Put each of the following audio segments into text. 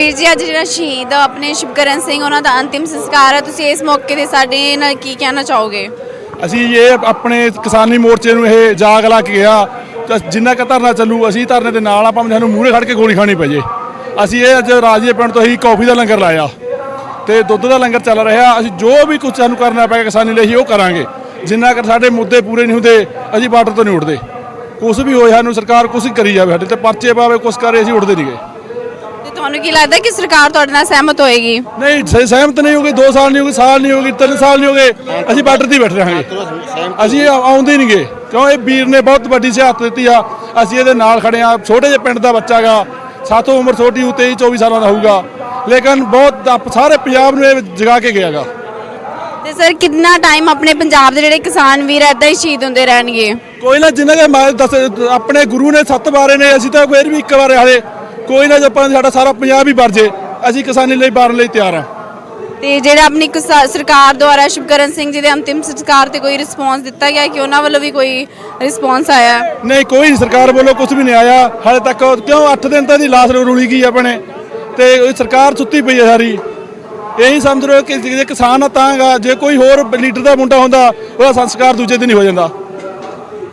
ਵੀਰ ਜੀ, ਅੱਜ ਜਿਹੜਾ ਸ਼ਹੀਦ ਆਪਣੇ ਸ਼ਿਵਕਰਨ ਸਿੰਘ, ਉਹਨਾਂ ਦਾ ਅੰਤਿਮ ਸੰਸਕਾਰ ਹੈ ਤੁਸੀਂ ਇਸ ਮੌਕੇ ਤੇ ਸਾਡੇ ਨਾਲ ਕੀ ਕਹਿਣਾ ਚਾਹੋਗੇ? ਅਸੀਂ ਇਹ ਆਪਣੇ ਕਿਸਾਨੀ ਮੋਰਚੇ ਨੂੰ ਇਹ ਜਾਗ ਲਾ ਕੇ ਗਿਆ। ਤਾਂ ਜਿੰਨਾ ਕੁ ਧਰਨਾ ਚੱਲੂ, ਅਸੀਂ ਧਰਨੇ ਦੇ ਨਾਲ ਆਪਾਂ ਸਾਨੂੰ ਮੂਹਰੇ ਖੜ ਕੇ ਗੋਲੀ ਖਾਣੀ ਪੈ ਜੇ ਅਸੀਂ ਇਹ ਅੱਜ ਰਾਜੇ ਪਿੰਡ ਤੋਂ ਹੀ ਕੌਫੀ ਦਾ ਲੰਗਰ ਲਾਇਆ। ਤੇ ਦੁੱਧ ਦਾ ਲੰਗਰ ਚੱਲ ਰਿਹਾ। ਅਸੀਂ ਜੋ ਵੀ ਕੁਝ ਸਾਨੂੰ ਕਰਨਾ ਪਏਗਾ ਕਿਸਾਨੀ ਲਈ, ਅਸੀਂ ਉਹ ਕਰਾਂਗੇ। ਜਿੰਨਾ ਕਰ ਸਾਡੇ ਮੁੱਦੇ ਪੂਰੇ ਨਹੀਂ ਹੁੰਦੇ, ਅਸੀਂ ਬਾਰਡਰ ਤੋਂ ਨਹੀਂ ਉੱਠਦੇ। ਕੁਝ ਵੀ ਹੋਏ ਸਾਨੂੰ ਸਰਕਾਰ ਕੁਝ ਕਰੀ ਜਾਵੇ ਸਾਡੇ ਤੇ ਪਰਚੇ ਪਾਵੇ ਕੁਝ ਕਰੇ, ਅਸੀਂ ਉੱਠਦੇ ਨਹੀਂ ਗਏ ਤੁਹਾਨੂੰ ਕੀ ਲੱਗਦਾ ਕਿ ਸਰਕਾਰ ਤੁਹਾਡੇ ਨਾਲ ਸਹਿਮਤ ਹੋਏਗੀ? ਨਹੀਂ ਸ- ਸਹਿਮਤ ਨਹੀਂ ਹੋਗੇ 2 ਸਾਲ ਨਹੀਂ ਹੋਗੇ ਸਾਲ ਨਹੀਂ ਹੋਗੇ 3 ਸਾਲ ਨਹੀਂ ਹੋਗੇ ਅਸੀਂ ਬਾਰਡਰ ਤੇ ਹੀ ਬੈਠ ਰਹਾਂਗੇ। ਅਸੀਂ ਆ- ਆਉਂਦੇ ਨਹੀਂਗੇ ਕਿਉਂ? ਇਹ ਵੀਰ ਨੇ ਬਹੁਤ ਵੱਡੀ ਸਿਆਸਤ ਦਿੱਤੀ ਆ। ਅਸੀਂ ਇਹਦੇ ਨਾਲ ਖੜੇ ਆ। ਛੋਟੇ ਜਿਹੇ ਪਿੰਡ ਦਾ ਬੱਚਾ ਗਾ ਸਾਥੋਂ ਉਮਰ ਛੋਟੀ ਉ 23 24 ਸਾਲਾਂ ਦਾ ਹੋਊਗਾ। ਲੇਕਿਨ ਬਹੁਤ ਆਪ- ਸਾਰੇ ਪੰਜਾਬ ਨੂੰ ਇਹ ਜਗਾ ਕੇ ਗਿਆਗਾ ਤੇ ਸਰ ਕਿੰਨਾ ਟਾਈਮ ਆਪਣੇ ਪੰਜਾਬ ਦੇ ਜਿਹੜੇ ਕਿਸਾਨ ਵੀਰ ਐਦਾਂ ਹੀ ਸ਼ਹੀਦ ਹੁੰਦੇ ਰਹਿਣਗੇ? ਕੋਈ ਨਾ ਜਿਨ੍ਹਾਂ ਦੇ ਦੱਸ ਆਪਣੇ ਗੁਰੂ ਨੇ ਸੱਤ ਵਾਰੇ ਨੇ ਅਸੀਂ ਤਾਂ ਫੇਰ ਵੀ ਇੱਕ ਵਾਰ ਹਾਲੇ ਕੋਈ ਨਾ ਜੇ ਆਪਾਂ ਸਾਡਾ ਸਾਰਾ ਪੰਜਾਬ ਹੀ ਵਰ ਜੇ ਅਸੀਂ ਕਿਸਾਨੀ ਲਈ ਬਾਰਨ ਲਈ ਤਿਆਰ ਆ ਤੇ ਜਿਹੜਾ ਆਪਣੀ ਕਿਸਾ- ਸਰਕਾਰ ਦੁਆਰਾ ਸ਼ਿਵਕਰਨ ਸਿੰਘ ਜੀ ਦੇ ਅੰਤਿਮ ਸੰਸਕਾਰ ਤੇ ਕੋਈ ਰਿਸਪੌਂਸ ਦਿੱਤਾ ਗਿਆ ਕਿ ਉਹਨਾਂ ਵੱਲੋਂ ਵੀ ਕੋਈ ਰਿਸਪੌਂਸ ਆਇਆ? ਹੈ? ਨਹੀਂ ਕੋਈ ਨਹੀਂ ਸਰਕਾਰ ਵੱਲੋਂ ਕੁਝ ਵੀ ਨਹੀਂ ਆਇਆ। ਹਾਲੇ ਤੱਕ ਕਿਉਂ 8 ਦਿਨ ਤਾਂ ਦੀ ਲਾਸ਼ ਰੁਲੀ ਗਈ ਆਪਣੇ। ਤੇ ਸਰਕਾਰ ਸੁੱਤੀ ਪਈ ਹੈ ਸਾਰੀ। ਇਹੀ ਸਮਝ ਲਓ ਕਿ ਜੇ ਕਿਸਾਨ ਆ ਤਾਂਗਾ ਜੇ ਕੋਈ ਹੋਰ ਲੀਡਰ ਦਾ ਮੁੰਡਾ ਹੁੰਦਾ ਉਹਦਾ ਸੰਸਕਾਰ ਦੂਜੇ ਦਿਨ ਹੀ ਹੋ ਜਾਂਦਾ।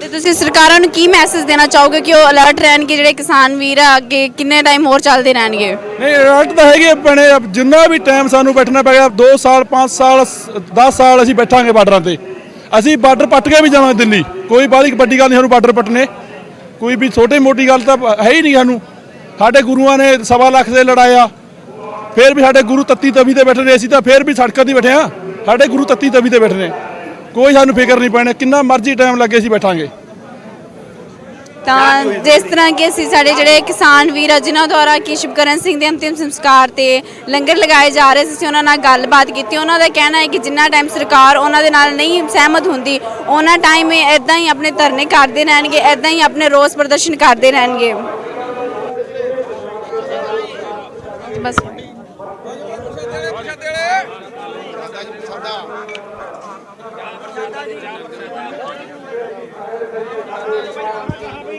ਤੇ ਤੁਸੀਂ ਸਰਕਾਰਾਂ ਨੂੰ ਕੀ ਮੈਸੇਜ ਦੇਣਾ ਚਾਹੋਗੇ ਕਿ ਉਹ ਅਲਰਟ ਰਹਿਣਗੇ, ਜਿਹੜੇ ਕਿਸਾਨ ਵੀਰ ਆ, ਅੱਗੇ ਕਿੰਨੇ ਟਾਈਮ ਹੋਰ ਚੱਲਦੇ ਰਹਿਣਗੇ? ਨਹੀਂ ਰੱਟ ਤਾਂ ਹੈਗੇ ਬਣੇ ਜਿੰਨਾ ਵੀ ਟਾਈਮ ਸਾਨੂੰ ਬੈਠਣਾ ਪੈਗਾ 2 ਸਾਲ 5 ਸਾਲ 10 ਸਾਲ ਅਸੀਂ ਬੈਠਾਂਗੇ ਬਾਰਡਰਾਂ ਤੇ। ਅਸੀਂ ਬਾਰਡਰ ਪੱਟ ਕੇ ਵੀ ਜਾਵਾਂਗੇ ਦਿੱਲੀ। ਕੋਈ ਬਾਹਲੀ ਵੱਡੀ ਗੱਲ ਨਹੀਂ ਸਾਨੂੰ ਬਾਰਡਰ ਪੱਟਨੇ ਕੋਈ ਵੀ ਛੋਟੀ ਮੋਟੀ ਗੱਲ ਤਾਂ ਹੈ ਹੀ ਨਹੀਂ ਸਾਨੂੰ। ਸਾਡੇ ਗੁਰੂਆਂ ਨੇ ਸਵਾ ਲੱਖ ਦੇ ਲੜਾਇਆ। ਫਿਰ ਵੀ ਸਾਡੇ ਗੁਰੂ ਤੱਤੀ ਤਵੀ ਤੇ ਬੈਠੇ ਨੇ, ਅਸੀਂ ਤਾਂ ਫਿਰ ਵੀ ਸੜਕਾਂ ਤੇ ਬੈਠੇ ਆ ਸਾਡੇ ਗੁਰੂ ਤੱਤੀ ਤਵੀ ਤੇ ਬੈਠੇ ਨੇ। ਕੋਈ ਸਾਨੂੰ ਫਿਕਰ ਨਹੀਂ ਪੈਣਾ, ਕਿੰਨਾ ਮਰਜ਼ੀ ਟਾਈਮ ਲੱਗੇ ਅਸੀਂ ਬੈਠਾਂਗੇ। ਤਾਂ ਜਿਸ ਤਰ੍ਹਾਂ ਕਿ ਅਸੀਂ ਸਾਡੇ ਜਿਹੜੇ ਕਿਸਾਨ ਵੀਰ ਆ, ਜਿਨ੍ਹਾਂ ਦੁਆਰਾ ਕਿ ਸ਼ਿਵਕਰਨ ਸਿੰਘ ਦੇ ਅੰਤਿਮ ਸੰਸਕਾਰ ਤੇ ਲੰਗਰ ਲਗਾਏ ਜਾ ਰਹੇ ਸੀ, ਅਸੀਂ ਉਹਨਾਂ ਨਾਲ ਗੱਲਬਾਤ ਕੀਤੀ। ਉਹਨਾਂ ਦਾ ਕਹਿਣਾ ਹੈ ਕਿ ਜਿੰਨਾ ਟਾਈਮ ਸਰਕਾਰ ਉਹਨਾਂ ਦੇ ਨਾਲ ਨਹੀਂ ਸਹਿਮਤ ਹੁੰਦੀ, ਉਹਨਾਂ ਟਾਈਮ ਇਹ ਇਦਾਂ ਹੀ ਆਪਣੇ ਧਰਨੇ ਕਰਦੇ ਰਹਿਣਗੇ ਇਦਾਂ ਹੀ ਆਪਣੇ ਰੋਸ ਪ੍ਰਦਰਸ਼ਨ ਕਰਦੇ ਰਹਿਣਗੇ। ਬਸ।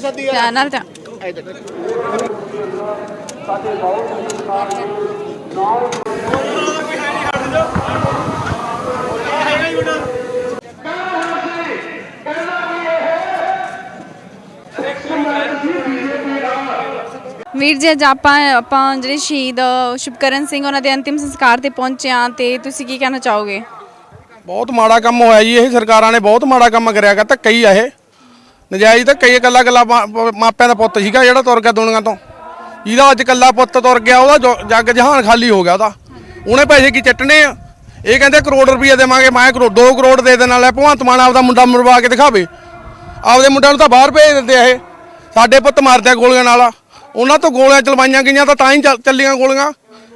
ਸੱਦੀ ਨਾਲ ਵੀਰ ਜੀ ਅੱਜ ਆਪਾਂ ਆਪਾਂ ਜਿਹੜੇ ਸ਼ਹੀਦ ਸ਼ਿਵਕਰਨ ਸਿੰਘ ਉਹਨਾਂ ਦੇ ਅੰਤਿਮ ਸੰਸਕਾਰ ਤੇ ਪਹੁੰਚੇ ਆ ਤੇ ਤੁਸੀਂ ਕੀ ਕਹਿਣਾ ਚਾਹੋਗੇ? ਬਹੁਤ ਮਾੜਾ ਕੰਮ ਹੋਇਆ ਜੀ ਇਹ ਸਰਕਾਰਾਂ ਨੇ ਬਹੁਤ ਮਾੜਾ ਕੰਮ ਕਰਿਆਗਾ ਧੱਕਾ ਹੀ ਆ ਇਹ। ਨਜਾਇਜ਼ ਤਾਂ ਕਈ ਇਕੱਲਾ ਇਕੱਲਾ ਮਾ- ਮਾਪਿਆਂ ਦਾ ਪੁੱਤ ਸੀਗਾ ਜਿਹੜਾ ਤੁਰ ਗਿਆ ਦੁਨੀਆ ਤੋਂ। ਜਿਹਦਾ ਅੱਜ ਇਕੱਲਾ ਪੁੱਤ ਤੁਰ ਗਿਆ, ਉਹਦਾ ਜੋ- ਜੱਗ ਜਹਾਨ ਖਾਲੀ ਹੋ ਗਿਆ ਉਹਦਾ। ਉਹਨੇ ਪੈਸੇ ਕੀ ਚੱਟਣੇ ਆ? ਇਹ ਕਹਿੰਦੇ ਕਰੋੜ ਰੁਪਏ ਦੇਵਾਂਗੇ, ਮੈਂ ਕਰੋ 2 ਕਰੋੜ ਦੇ ਦੇਣ ਵਾਲਾ, ਭਗਵੰਤ ਮਾਨ ਆਪਦਾ ਮੁੰਡਾ ਮਰਵਾ ਕੇ ਦਿਖਾਵੇ। ਆਪਦੇ ਮੁੰਡਿਆਂ ਨੂੰ ਤਾਂ ਬਾਹਰ ਭੇਜ ਦਿੰਦੇ ਆ ਇਹ। ਸਾਡੇ ਪੁੱਤ ਮਾਰਦੇ ਆ ਗੋਲੀਆਂ ਨਾਲ। ਉਹਨਾਂ ਤੋਂ ਗੋਲੀਆਂ ਚਲਵਾਈਆਂ ਗਈਆਂ ਤਾਂ ਤਾਂ ਹੀ ਚੱਲੀਆਂ ਗੋਲੀਆਂ।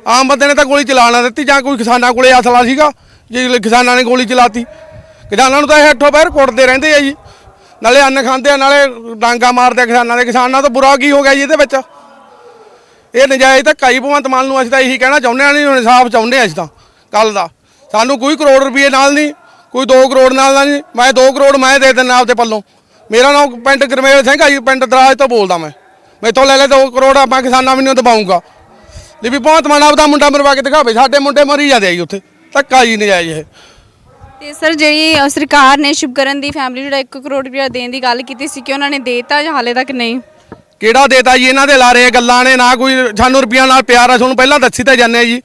ਆਮ ਬੰਦੇ ਨੇ ਤਾਂ ਗੋਲੀ ਚਲਾ ਨਾ ਦਿੱਤੀ ਜਾਂ ਕੋਈ ਕਿਸਾਨਾਂ ਕੋਲੇ ਅਸਲਾ ਸੀਗਾ, ਜੇ ਕਿਸਾਨਾਂ ਨੇ ਗੋਲੀ ਚਲਾਤੀ। ਕਿਸਾਨਾਂ ਨੂੰ ਤਾਂ ਇਹ ਹੱਥੋਂ ਪੈਰ ਕੁੱਟਦੇ ਰਹਿੰਦੇ ਆ ਜੀ। ਨਾਲੇ ਅੰਨ ਖਾਂਦੇ ਆ, ਨਾਲੇ ਡਾਂਗਾ ਮਾਰਦੇ ਆ ਕਿਸਾਨਾਂ ਦੇ ਕਿਸਾਨਾਂ ਤੋਂ ਬੁਰਾ ਕੀ ਹੋ ਗਿਆ ਜੀ ਇਹਦੇ ਵਿੱਚ? ਇਹ ਨਜਾਇਜ਼ ਧੱਕਾ ਹੀ ਭਗਵੰਤ ਮਾਨ ਨੂੰ ਅਸੀਂ ਤਾਂ ਇਹੀ ਕਹਿਣਾ ਚਾਹੁੰਦੇ ਆ, ਨਹੀਂ ਇਨਸਾਫ ਚਾਹੁੰਦੇ ਆ ਅਸੀਂ ਤਾਂ ਕੱਲ ਦਾ। ਸਾਨੂੰ ਕੋਈ ਕਰੋੜ ਰੁਪਏ ਨਾਲ ਨਹੀਂ, ਕੋਈ 2 ਕਰੋੜ ਨਾਲ ਨਹੀਂ, ਮੈਂ 2 ਕਰੋੜ ਮੈਂ ਦੇ ਦਿੰਦਾ ਆਪਦੇ ਪੱਲੋਂ। ਮੇਰਾ ਨਾਮ ਪਿੰਡ ਗਰਮੇਲ ਸਿੰਘ ਆ ਜੀ, ਪਿੰਡ ਦਰਾਜ ਤੋਂ ਬੋਲਦਾ ਮੈਂ। ਮੈਥੋਂ ਲੈ ਲੈ 2 ਕਰੋੜ ਆਪਾਂ ਕਿਸਾਨਾਂ ਵੀ ਨਹੀਂ ਦਬਾਉਂਗਾ ਲਈ ਵੀ ਭਗਵੰਤ ਮਾਨ ਆਪਦਾ ਮੁੰਡਾ ਮਰਵਾ ਕੇ ਦਿਖਾਵੇ, ਸਾਡੇ ਮੁੰਡੇ ਮਰੀ ਜਾਂਦੇ ਆ ਜੀ ਉੱਥੇ। ਧੱਕਾ ਜੀ ਨਜਾਇਜ਼ ਇਹ। ਤੇ ਸਰ ਜਿਹੜੀ ਅ, ਸਰਕਾਰ ਨੇ ਸ਼ੁਭਕਰਨ ਦੀ ਫੈਮਿਲੀ ਜਿਹੜਾ 1 ਕਰੋੜ ਰੁਪਏ ਦੇਣ ਦੀ ਗੱਲ ਕੀਤੀ ਸੀ ਕਿ ਉਹਨਾਂ ਨੇ ਦੇਤਾ ਜਾਂ ਹਾਲੇ ਤੱਕ ਨਹੀਂ? ਕਿਹੜਾ ਦੇਤਾ ਜੀ? ਇਹਨਾਂ ਦੇ ਲਾਰੇ ਗੱਲਾਂ ਨੇ ਨਾ ਕੋਈ ਸਾਨੂੰ ਰੁਪਈਆ ਨਾਲ ਪਿਆਰ ਆ ਤੁਹਾਨੂੰ ਪਹਿਲਾਂ ਦੱਸੀ ਤਾਂ ਜਾਂਦੇ ਆ ਜੀ।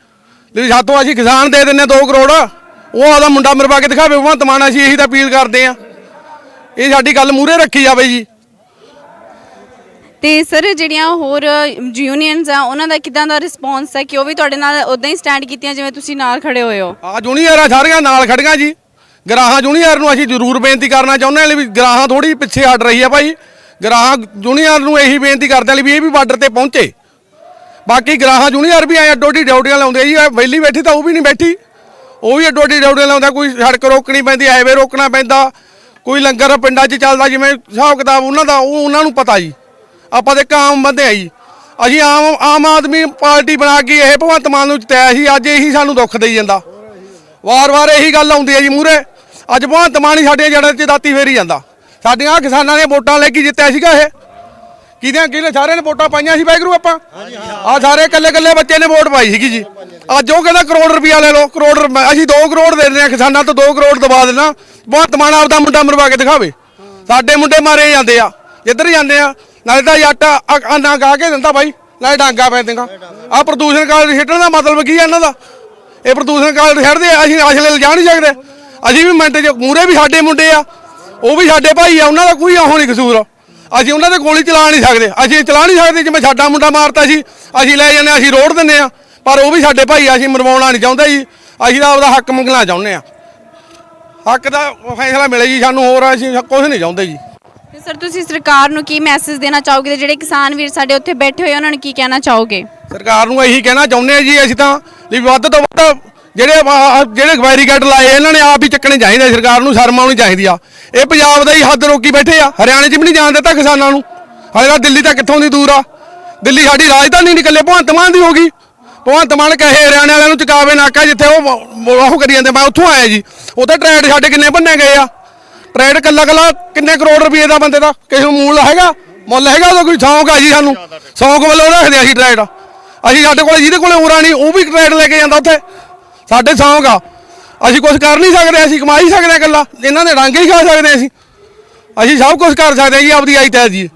ਵੀ ਸਾਤੋਂ ਅਸੀਂ ਕਿਸਾਨ ਦੇ ਦਿੰਨੇ 2 ਕਰੋੜ ਉਹ ਆਦਾ ਮੁੰਡਾ ਮਰਵਾ ਕੇ ਦਿਖਾਵੇ ਭਗਵੰਤ ਮਾਨ ਅਸੀਂ ਇਹੀ ਤਾਂ ਅਪੀਲ ਕਰਦੇ ਆ। ਇਹ ਸਾਡੀ ਗੱਲ ਮੂਰੇ ਰੱਖੀ ਜਾਵੇ ਜੀ। ਤੇ ਸਰ ਜਿਹੜੀਆਂ ਹੋਰ ਯੂਨੀਅਨਸ ਆ ਉਹਨਾਂ ਦਾ ਕਿਦਾਂ ਦਾ ਰਿਸਪੌਂਸ ਹੈ ਕਿ ਉਹ ਵੀ ਤੁਹਾਡੇ ਨਾਲ ਉਦਾਂ ਹੀ ਸਟੈਂਡ ਕੀਤੀਆਂ ਜਿਵੇਂ ਤੁਸੀਂ ਨਾਲ ਖੜੇ ਹੋਏ ਹੋ? ਆ ਜੂਨੀਅਰ ਸਾਰੀਆਂ ਨਾਲ ਖੜੀਆਂ ਜੀ। ਗਰਾਹਾਂ ਜੂਨੀਅਰ ਨੂੰ ਅਸੀਂ ਜ਼ਰੂਰ ਬੇਨਤੀ ਕਰਨਾ ਚਾਹੁੰਦੇ ਹਾਂ ਵੀ ਗਰਾਹਾਂ ਥੋੜੀ ਪਿੱਛੇ ਹਟ ਰਹੀ ਹੈ ਭਾਈ। ਗਰਾਹਾਂ ਜੂਨੀਅਰ ਨੂੰ ਇਹੀ ਬੇਨਤੀ ਕਰਦੇ ਹਾਂ ਵੀ ਇਹ ਵੀ ਬਾਰਡਰ ਤੇ ਪਹੁੰਚੇ। ਬਾਕੀ ਗਰਾਹਾਂ ਜੂਨੀਅਰ ਵੀ ਆਏ ਅੱਡੋ ਡਿਊਟੀਆਂ ਲਾਉਂਦੇ ਆ ਜੀ ਆਹ ਵਿਹਲੀ ਬੈਠੀ ਤਾਂ ਉਹ ਵੀ ਨਹੀਂ ਬੈਠੀ। ਉਹ ਵੀ ਅੱਡੋ ਅੱਡੀ ਡਿਊਟੀਆਂ ਲਾਉਂਦਾ, ਕੋਈ ਸੜਕ ਰੋਕਣੀ ਪੈਂਦੀ ਹਾਈਵੇ ਰੋਕਣਾ ਪੈਂਦਾ, ਕੋਈ ਲੰਗਰ ਪਿੰਡਾਂ 'ਚ ਚੱਲਦਾ, ਜਿਵੇਂ ਹਿਸਾਬ ਕਿਤਾਬ ਉਹਨਾਂ ਦਾ, ਉਹ ਉਹਨਾਂ ਨੂੰ ਪਤਾ ਜੀ। ਆਪਾਂ ਤੇ ਇੱਕ ਆਮ ਬੰਦੇ ਆ ਜੀ। ਅਸੀਂ ਆਮ ਆਮ ਆਦਮੀ ਪਾਰਟੀ ਬਣਾ ਕੇ ਇਹ ਭਗਵੰਤ ਮਾਨ ਨੂੰ ਜਿਤਾਇਆ ਸੀ, ਅੱਜ ਇਹੀ ਸਾਨੂੰ ਦੁੱਖ ਦੇਈ ਜਾਂਦਾ। ਵਾਰ-ਵਾਰ ਇਹੀ ਗੱਲ ਆਉਂਦੀ ਹੈ ਜੀ ਮੂਰੇ ਅੱਜ ਭਗਵੰਤ ਮਾਨ ਹੀ ਸਾਡੀਆਂ ਜੜ੍ਹਾਂ 'ਚ ਦਾਤੀ ਫੇਰੀ ਜਾਂਦਾ। ਸਾਡੀਆਂ ਕਿਸਾਨਾਂ ਨੇ ਵੋਟਾਂ ਲੈ ਕੇ ਜਿੱਤਿਆ ਸੀਗਾ ਇਹ। ਕਿਹਦੇ ਕਿਹਨੇ ਸਾਰਿਆਂ ਨੇ ਵੋਟਾਂ ਪਾਈਆਂ ਸੀ ਵਾਹਿਗੁਰੂ ਆਪਾਂ। ਆ ਸਾਰੇ ਇਕੱਲੇ ਇਕੱਲੇ ਬੱਚੇ ਨੇ ਵੋਟ ਪਾਈ ਸੀਗੀ ਜੀ। ਅੱਜ ਉਹ ਕਹਿੰਦਾ ਕਰੋੜ ਰੁਪਇਆ ਲੈ ਲਓ ਕਰੋੜ ਰੁਪਇਆ- ਅਸੀਂ 2 ਕਰੋੜ ਦੇ ਦਿੰਦੇ ਆ ਕਿਸਾਨਾਂ ਤੋਂ 2 ਕਰੋੜ ਦਬਾ ਦੇਣਾ ਬਹੁਤ ਮਾਨ ਆਪਦਾ ਮੁੰਡਾ ਮਰਵਾ ਕੇ ਦਿਖਾਵੇ। ਸਾਡੇ ਮੁੰਡੇ ਮਾਰੇ ਜਾਂਦੇ ਆ। ਜਿੱਧਰ ਜਾਂਦੇ ਆ ਨਾਲੇ ਤਾਂ ਜੱਟ ਆ- ਆਨਾ ਗਾ ਕੇ ਦਿੰਦਾ ਬਾਈ ਨਾਲੇ ਡਾਂਗਾ ਪੈ ਦੇਗਾ ਆ ਪ੍ਰਦੂਸ਼ਣ ਕਾਲ ਛੱਡਣ ਦਾ ਮਤਲਬ ਕੀ ਆ ਇਹਨਾਂ ਦਾ? ਇਹ ਪ੍ਰਦੂਸ਼ਣ ਕਾਲ ਛੱਡਦੇ ਆ, ਅਸੀਂ ਅਸਲੇ ਲਿਜਾ ਨਹੀਂ ਸਕਦੇ। ਅਸੀਂ ਵੀ ਮਿੰਟ 'ਚ ਮੂਰੇ ਵੀ ਸਾਡੇ ਮੁੰਡੇ ਆ ਉਹ ਵੀ ਸਾਡੇ ਭਾਈ ਆ ਉਹਨਾਂ ਦਾ ਕੋਈ ਉਹ ਨਹੀਂ ਕਸੂਰ। ਅਸੀਂ ਉਹਨਾਂ ਦੇ ਗੋਲੀ ਚਲਾ ਨਹੀਂ ਸਕਦੇ। ਅਸੀਂ ਚਲਾ ਨਹੀਂ ਸਕਦੇ ਜਿਵੇਂ ਸਾਡਾ ਮੁੰਡਾ ਮਾਰਤਾ ਸੀ ਅਸੀਂ ਲੈ ਜਾਂਦੇ ਅਸੀਂ ਰੋੜ ਦਿੰਦੇ ਆ ਪਰ ਉਹ ਵੀ ਸਾਡੇ ਭਾਈ ਆ ਅਸੀਂ ਮਰਵਾਉਣਾ ਨਹੀਂ ਚਾਹੁੰਦੇ ਜੀ। ਅਸੀਂ ਤਾਂ ਆਪਦਾ ਹੱਕ ਮੰਗਣਾ ਚਾਹੁੰਦੇ ਆ ਹੱਕ ਦਾ ਫੈਸਲਾ ਮਿਲੇ ਜੀ ਸਾਨੂੰ ਹੋਰ ਅਸੀਂ ਕੁਝ ਨਹੀਂ ਚਾਹੁੰਦੇ ਜੀ। ਤੇ ਸਰ ਤੁਸੀਂ ਸਰਕਾਰ ਨੂੰ ਕੀ ਮੈਸੇਜ ਦੇਣਾ ਚਾਹੋਗੇ ਤੇ ਜਿਹੜੇ ਕਿਸਾਨ ਵੀਰ ਸਾਡੇ ਉੱਥੇ ਬੈਠੇ ਹੋਏ ਉਹਨਾਂ ਨੂੰ ਕੀ ਕਹਿਣਾ ਚਾਹੋਗੇ? ਸਰਕਾਰ ਨੂੰ ਇਹੀ ਕਹਿਣਾ ਚਾਹੁੰਦੇ ਆ ਜੀ ਅਸੀਂ ਤਾਂ ਵੀ ਵੱਧ ਤੋਂ ਵੱਧ ਜਿਹੜੇ ਆਹ ਜਿਹੜੇ ਬੈਰੀਕੇਡ ਲਾਏ ਇਹਨਾਂ ਨੇ ਆਪ ਹੀ ਚੱਕਣੇ ਚਾਹੀਦੇ ਸਰਕਾਰ ਨੂੰ ਸ਼ਰਮ ਆਉਣੀ ਚਾਹੀਦੀ ਆ। ਇਹ ਪੰਜਾਬ ਦਾ ਹੀ ਹੱਦ ਰੋਕੀ ਬੈਠੇ ਆ, ਹਰਿਆਣੇ 'ਚ ਵੀ ਨਹੀਂ ਜਾਣ ਦਿੱਤਾ ਕਿਸਾਨਾਂ ਨੂੰ। ਹਾਲੇ ਤਾਂ ਦਿੱਲੀ ਤਾਂ ਕਿੱਥੋਂ ਦੀ ਦੂਰ ਆ। ਦਿੱਲੀ ਸਾਡੀ ਰਾਜਧਾਨੀ ਨਹੀਂ ਇਕੱਲੇ ਭਗਵੰਤ ਮਾਨ ਦੀ ਹੋ ਗਈ। ਭਗਵੰਤ ਮਾਨ ਕਹੇ ਹਰਿਆਣੇ ਵਾਲਿਆਂ ਨੂੰ ਚੁਕਾਵੇ ਨਾਕਾ ਜਿੱਥੇ ਉਹ ਉਹ ਕਰੀ ਜਾਂਦੇ, ਮੈਂ ਉੱਥੋਂ ਆਇਆ ਜੀ। ਉੱਥੇ ਟ੍ਰੇਡ ਸਾਡੇ ਕਿੰਨੇ ਬੰਨੇ ਗਏ ਆ। ਟ੍ਰੇਡ ਕੱਲਾ ਕੱਲਾ ਕਿੰਨੇ ਕਰੋੜ ਰੁਪਏ ਦਾ ਬੰਦੇ ਦਾ, ਕਿਸੇ ਨੂੰ ਮੂਲ ਹੈਗਾ? ਮੁੱਲ ਹੈਗਾ ਉਹਦਾ ਕੋਈ ਸ਼ੌਂਕ ਆ ਜੀ ਸਾਨੂੰ। ਸ਼ੌਂਕ ਵੱਲੋਂ ਰੱਖਦੇ ਆ ਅਸੀਂ ਟ੍ਰੇਡ। ਅਸੀਂ ਸਾਡੇ ਕੋਲ ਜਿਹਦੇ ਕੋਲੇ ਉਰਾ ਨਹੀਂ, ਉਹ ਵੀ ਟ੍ਰੇਡ ਲੈ ਕੇ ਜਾਂਦਾ ਉੱਥੇ। ਸਾਡੇ ਸ਼ੌਂਕ ਆ। ਅਸੀਂ ਕੁਝ ਕਰ ਨਹੀਂ ਸਕਦੇ, ਅਸੀਂ ਕਮਾ ਹੀ ਸਕਦੇ ਹਾਂ ਇਕੱਲਾ। ਇਹਨਾਂ ਦੇ ਰੰਗ ਹੀ ਖਾ ਸਕਦੇ ਅਸੀਂ। ਅਸੀਂ ਸਭ ਕੁਝ ਕਰ ਸਕਦੇ ਹਾਂ ਜੀ, ਆਪਦੀ ਆਈ ਤੈ ਜੀ।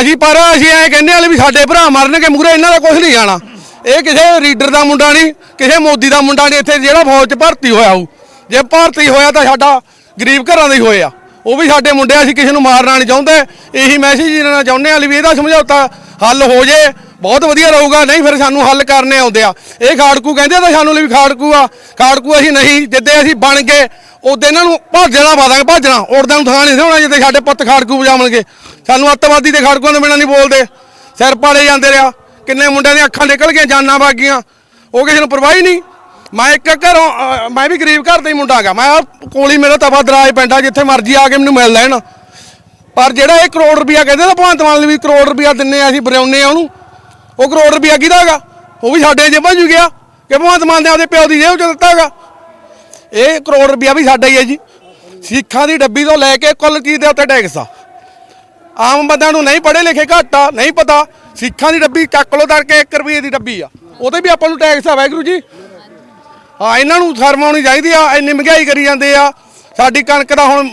ਅਸੀਂ ਪਰ ਅਸੀਂ ਐਂ ਕਹਿੰਦੇ ਵਾਲੇ ਵੀ ਸਾਡੇ ਭਰਾ ਮਰਨਗੇ ਮੂਰੇ ਇਹਨਾਂ ਦਾ ਕੁਝ ਨਹੀਂ ਜਾਣਾ। ਇਹ ਕਿਸੇ ਰੀਡਰ ਦਾ ਮੁੰਡਾ ਨਹੀਂ, ਕਿਸੇ ਮੋਦੀ ਦਾ ਮੁੰਡਾ ਨਹੀਂ, ਇੱਥੇ ਜਿਹੜਾ ਫੌਜ 'ਚ ਭਰਤੀ ਹੋਇਆ ਹੋਊ। ਜੇ ਭਰਤੀ ਹੋਇਆ ਤਾਂ ਸਾਡਾ ਗਰੀਬ ਘਰਾਂ ਦੇ ਹੀ ਹੋਏ ਆ। ਉਹ ਵੀ ਸਾਡੇ ਮੁੰਡੇ ਅਸੀਂ ਕਿਸੇ ਨੂੰ ਮਾਰਨਾ ਨਹੀਂ ਚਾਹੁੰਦੇ। ਇਹੀ ਮੈਸੇਜ ਦੇਣਾ ਚਾਹੁੰਦੇ ਆ ਵੀ ਇਹਦਾ ਸਮਝੌਤਾ ਹੱਲ ਹੋ ਜੇ। ਬਹੁਤ ਵਧੀਆ ਰਹੂਗਾ, ਨਹੀਂ ਫਿਰ ਸਾਨੂੰ ਹੱਲ ਕਰਨੇ ਆਉਂਦੇ ਆ। ਇਹ ਖਾੜਕੂ ਕਹਿੰਦੇ ਤਾਂ ਸਾਨੂੰ ਲਈ ਵੀ ਖਾੜਕੂ ਆ। ਖਾੜਕੂ ਅਸੀਂ ਨਹੀਂ, ਜਿੱਦੇ ਅਸੀਂ ਬਣ ਗਏ ਉਦੋਂ ਇਹਨਾਂ ਨੂੰ ਭਾਜਣਾ ਪਾਦਾਂਗੇ ਭੱਜਣਾ। ਉੜਦਿਆਂ ਨੂੰ ਥਾਂ ਨਹੀਂ ਹੋਣਾ ਜਿੱਦੇ ਸਾਡੇ ਪੁੱਤ ਖਾੜਕੂ ਵਜਾਵਣਗੇ ਸਾਨੂੰ ਅੱਤਵਾਦੀ ਤੇ ਖਾੜਕੂਆਂ ਦੇ ਬਿਨਾਂ ਨਹੀਂ ਬੋਲਦੇ। ਸਿਰ ਪਾੜੇ ਜਾਂਦੇ ਰਿਹਾ। ਕਿੰਨੇ ਮੁੰਡਿਆਂ ਦੀਆਂ ਅੱਖਾਂ ਨਿਕਲ ਗਈਆਂ, ਜਾਨਾਂ ਵਾਗੀਆਂ ਉਹ ਕਿਸੇ ਨੂੰ ਪਰਵਾਹੀ ਨਹੀਂ। ਮੈਂ ਇੱਕ ਘਰੋਂ ਮੈਂ ਵੀ ਗਰੀਬ ਘਰ ਦਾ ਹੀ ਮੁੰਡਾ ਗਾ ਮੈਂ ਆਹ ਕੋਲੀ ਮੇਰਾ ਤਵਾ ਦਰਾਜ ਪੈਂਦਾ, ਜਿੱਥੇ ਮਰਜ਼ੀ ਆ ਕੇ ਮੈਨੂੰ ਮਿਲ ਲੈਣ। ਪਰ ਜਿਹੜਾ ਇਹ ਕਰੋੜ ਰੁਪਇਆ ਕਹਿੰਦੇ ਨਾ ਭਗਵੰਤ ਮਾਨ ਲਈ ਵੀ ਕਰੋੜ ਰੁਪਇਆ ਦਿੰਨੇ ਆ, ਅਸੀਂ ਬਰਿਆਉਨੇ ਆ ਉਹਨੂੰ। ਉਹ ਕਰੋੜ ਰੁਪਇਆ ਕਿਹਦਾ ਹੈਗਾ? ਉਹ ਵੀ ਸਾਡੇ ਜੇਬਾਂ 'ਚ ਗਿਆ। ਕਿ ਭਗਵੰਤ ਮਾਨ ਨੇ ਆਪਦੇ ਪਿਓ ਦੀ ਜੇਬ 'ਚ ਦਿੱਤਾ ਹੈਗਾ। ਇਹ ਕਰੋੜ ਰੁਪਇਆ ਵੀ ਸਾਡਾ ਹੀ ਹੈ ਜੀ। ਸਿੱਖਾਂ ਦੀ ਡੱਬੀ ਤੋਂ ਲੈ ਕੇ ਕੁੱਲ ਚੀਜ਼ ਦੇ ਉੱਤੇ ਟੈਕਸ? ਆ ਆਮ ਬੰਦਿਆਂ ਨੂੰ ਨਹੀਂ ਪੜ੍ਹੇ ਲਿਖੇ ਘੱਟ ਆ, ਨਹੀਂ ਪਤਾ। ਸਿੱਖਾਂ ਦੀ ਡੱਬੀ ਚੱਕ ਲੋ ਕਰਕੇ 1 ਰੁਪਏ ਦੀ ਡੱਬੀ ਆ। ਉਹਦੇ ਵੀ ਆਪਾਂ ਨੂੰ ਟੈਕਸ ਆ, ਵਾਹਿਗੁਰੂ ਜੀ। ਹਾਂ, ਇਹਨਾਂ ਨੂੰ ਸ਼ਰਮ ਆਉਣੀ ਚਾਹੀਦੀ ਆ, ਇੰਨੀ ਮਹਿੰਗਾਈ ਕਰੀ ਜਾਂਦੇ ਆ। ਸਾਡੀ ਕਣਕ ਦਾ ਹੁਣ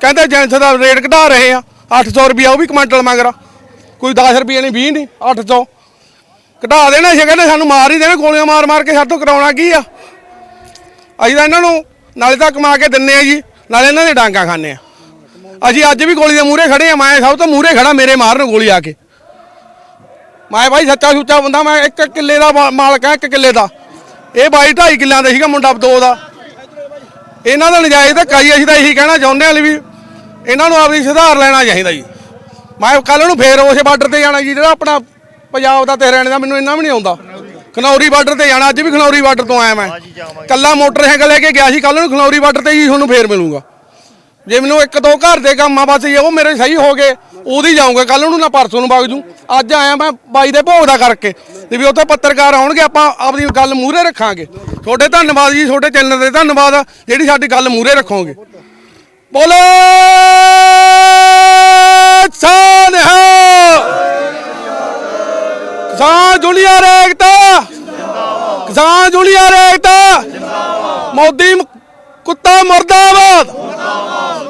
ਕਹਿੰਦੇ ਜੈਂਸ ਦਾ ਰੇਟ ਘਟਾ ਰਹੇ ਆ। 800 ਰੁਪਿਆ ਉਹ ਵੀ ਕੁਇੰਟਲ ਮੰਗਰਾ ਕੋਈ 10 ਰੁਪਏ ਨਹੀਂ 20 ਨਹੀਂ 800 ਘਟਾ ਦੇਣਾ ਸੀ, ਕਹਿੰਦੇ ਸਾਨੂੰ ਮਾਰ ਹੀ ਦੇਣਾ, ਗੋਲੀਆਂ ਮਾਰ ਮਾਰ ਕੇ ਸਾਤੋਂ ਕਰਾਉਣਾ ਕੀ ਆ? ਅਸੀਂ ਤਾਂ ਇਹਨਾਂ ਨੂੰ ਨਾਲੇ ਤਾਂ ਕਮਾ ਕੇ ਦਿੰਨੇ ਆ ਜੀ, ਨਾਲੇ ਇਹਨਾਂ ਦੇ ਡਾਂਗਾ ਖਾਂਦੇ ਆ। ਅਸੀਂ ਅੱਜ ਵੀ ਗੋਲੀ ਦੇ ਮੂਹਰੇ ਖੜੇ ਆ, ਮੈਂ ਸਭ ਤੋਂ ਮੂਹਰੇ ਖੜਾ, ਮੇਰੇ ਮਾਰਨ ਗੋਲੀ ਆ ਕੇ। ਮੈਂ ਭਾਈ ਸੱਚਾ ਸੁੱਚਾ ਬੰਦਾ, ਮੈਂ ਇੱਕ ਕਿੱਲੇ ਦਾ ਮਾਲਕ ਆ, ਇੱਕ ਕਿੱਲੇ ਦਾ। ਇਹ ਬਾਈ ਢਾਈ ਕਿੱਲਿਆਂ ਦਾ ਸੀਗਾ, ਮੁੰਡਾ ਦੋ ਦਾ। ਇਹਨਾਂ ਦਾ ਨਜਾਇਜ਼ ਤਾਂ ਕਈ ਅਸੀਂ ਤਾਂ ਇਹੀ ਕਹਿਣਾ ਚਾਹੁੰਦੇ ਹਾਂ ਵੀ ਇਹਨਾਂ ਨੂੰ ਆਪਣੀ ਸੁਧਾਰ ਲੈਣਾ ਚਾਹੀਦਾ ਜੀ। ਮੈਂ ਕੱਲ ਨੂੰ ਫੇਰ ਉਸੇ ਬਾਰਡਰ ਤੇ ਜਾਣਾ ਜੀ, ਜਿਹੜਾ ਆਪਣਾ ਪੰਜਾਬ ਦਾ ਤੇ ਹਰਿਆਣੇ ਦਾ ਮੈਨੂੰ ਇੰਨਾ ਵੀ ਨਹੀਂ ਆਉਂਦਾ। ਖਨੌਰੀ ਬਾਰਡਰ ਤੇ ਜਾਣਾ ਅੱਜ ਵੀ ਖਨੌਰੀ ਬਾਰਡਰ ਤੋਂ ਆਇਆ ਮੈਂ। ਕੱਲਾ ਮੋਟਰਸਾਈਕਲ ਲੈ ਕੇ ਗਿਆ ਸੀ ਕੱਲ ਨੂੰ ਖਨੌਰੀ ਬਾਰਡਰ ਤੇ ਜੀ ਤੁਹਾਨੂੰ ਫੇਰ ਮਿਲੂੰਗਾ। ਜੇ ਮੈਨੂੰ ਇੱਕ ਦੋ ਘਰ ਦੇ ਕੰਮ ਆ ਬਸ ਜੇ ਉਹ ਮੇਰੇ ਸਹੀ ਹੋ ਗਏ ਉਹਦੀ ਜਾਊਂਗਾ ਕੱਲ ਨੂੰ ਨਾ ਪਰਸੋਂ ਨੂੰ ਵਗ ਜੂ। ਅੱਜ ਆਇਆ ਮੈਂ ਬਾਈ ਦੇ ਭੋਗ ਦਾ ਕਰਕੇ ਤੇ ਵੀ ਉੱਥੇ ਪੱਤਰਕਾਰ ਆਉਣਗੇ ਆਪਾਂ ਆਪਣੀ ਗੱਲ ਮੂਹਰੇ ਰੱਖਾਂਗੇ। ਤੁਹਾਡੇ ਧੰਨਵਾਦ ਜੀ ਤੁਹਾਡੇ ਚੈਨਲ ਦੇ ਧੰਨਵਾਦ ਜਿਹੜੀ ਸਾਡੀ ਗੱਲ ਮੂਹਰੇ ਰੱਖੋਗੇ। ਬੋਲੇ ਸਾਨ ਕਿਸਾਨ ਜੁਨੀਅਰ ਏਕਤਾ ਕਿਸਾਨ ਜੁਨੀਅਰ ਏਕਤਾ ਮੋਦੀ ਕੁੱਤਾ ਮਰਦਾਬਾਦ।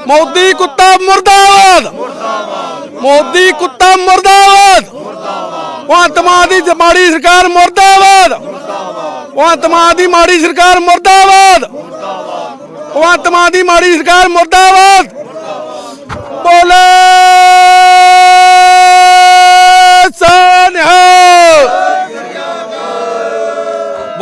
ਮੋਦੀ ਕੁੱਤਾ ਮਰਦਾਬਾਦ। ਮੋਦੀ ਕੁੱਤਾ ਮਰਦਾਬਾਦ। ਭਗਵੰਤ ਮਾਨ ਦੀ ਮਾੜੀ ਸਰਕਾਰ ਮਰਦਾਬਾਦ। ਭਗਵੰਤ ਮਾਨ ਦੀ ਮਾੜੀ ਸਰਕਾਰ ਮਰਦਾਬਾਦ। ਭਗਵੰਤ ਮਾਨ ਦੀ ਮਾੜੀ ਸਰਕਾਰ ਮਰਦਾਬਾਦ। ਬੋਲੇ